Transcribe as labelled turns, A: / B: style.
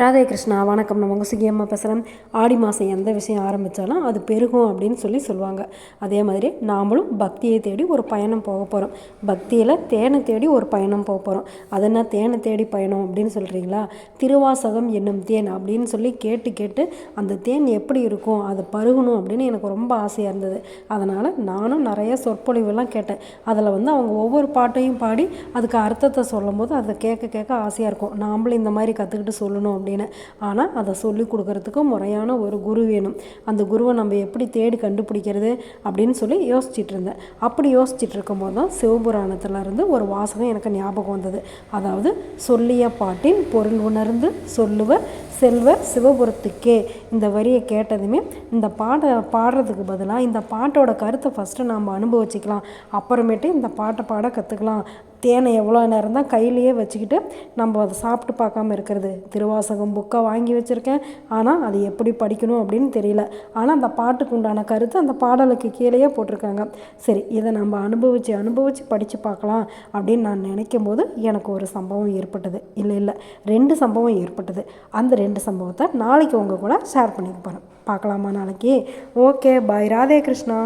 A: ராதே கிருஷ்ணா வணக்கம். நம்ம உங்கள் சுகியம்மா பேசுகிறேன் ஆடி மாதம் எந்த விஷயம் ஆரம்பித்தாலும் அது பெருகும் அப்படின்னு சொல்லி சொல்லுவாங்க. அதே மாதிரி நாமளும் பக்தியை தேடி ஒரு பயணம் போக போகிறோம் பக்தியில் தேனை தேடி ஒரு பயணம் போக போகிறோம் அது என்ன தேனை தேடி பயணம் அப்படின்னு சொல்கிறீங்களா திருவாசகம் என்னும் தேன் அப்படின்னு சொல்லி கேட்டு கேட்டு அந்த தேன் எப்படி இருக்கும் அதை பருகணும் அப்படின்னு எனக்கு ரொம்ப ஆசையாக இருந்தது. அதனால் நானும் நிறைய சொற்பொழிவுலாம் கேட்டேன். அதில் வந்து அவங்க ஒவ்வொரு பாட்டையும் பாடி அதுக்கு அர்த்தத்தை சொல்லும்போது அதை கேட்க கேட்க ஆசையாக இருக்கும். நாமளும் இந்த மாதிரி கற்றுக்கிட்டு சொல்லணும் அப்படின்னு. ஆனால் அதை சொல்லி கொடுக்கறதுக்கு முறையான ஒரு குரு வேணும். அந்த குருவை நம்ம எப்படி தேடி கண்டுபிடிக்கிறது அப்படின்னு சொல்லி யோசிச்சுட்டு இருந்தேன். அப்படி யோசிச்சுட்டு இருக்கும்போது தான் சிவபுராணத்தில் இருந்து ஒரு வாசகம் எனக்கு ஞாபகம் வந்தது. அதாவது சொல்லிய பாட்டின் பொருள் உணர்ந்து சொல்லுவ செல்வர் சிவபுரத்துக்கே இந்த வரியை கேட்டதுமே இந்த பாட்டை பாடுறதுக்கு பதிலாக இந்த பாட்டோட கருத்தை ஃபஸ்ட்டு நாம் அனுபவிச்சுக்கலாம். அப்புறமேட்டு இந்த பாட்டை பாட கற்றுக்கலாம் தேனை எவ்வளோ நேரம் தான் கையிலையே வச்சுக்கிட்டு நம்ம அதை சாப்பிட்டு பார்க்காம இருக்கிறது. திருவாசகம் புக்கை வாங்கி வச்சுருக்கேன். ஆனால் அது எப்படி படிக்கணும் அப்படின்னு தெரியல. ஆனால் அந்த பாட்டுக்கு உண்டான கருத்து அந்த பாடலுக்கு கீழேயே போட்டிருக்காங்க. சரி இதை நம்ம அனுபவித்து அனுபவித்து படித்து பார்க்கலாம் அப்படின்னு நான் நினைக்கும் போது எனக்கு ஒரு சம்பவம் ஏற்பட்டது. இல்லை இல்லை ரெண்டு சம்பவம் ஏற்பட்டது. அந்த ரெண்டு சம்பவத்தை நாளைக்கு உங்கள் கூட ஷேர் பண்ணிக்க போகிறேன் பார்க்கலாமா நாளைக்கு? Okay bye Radhe Krishna.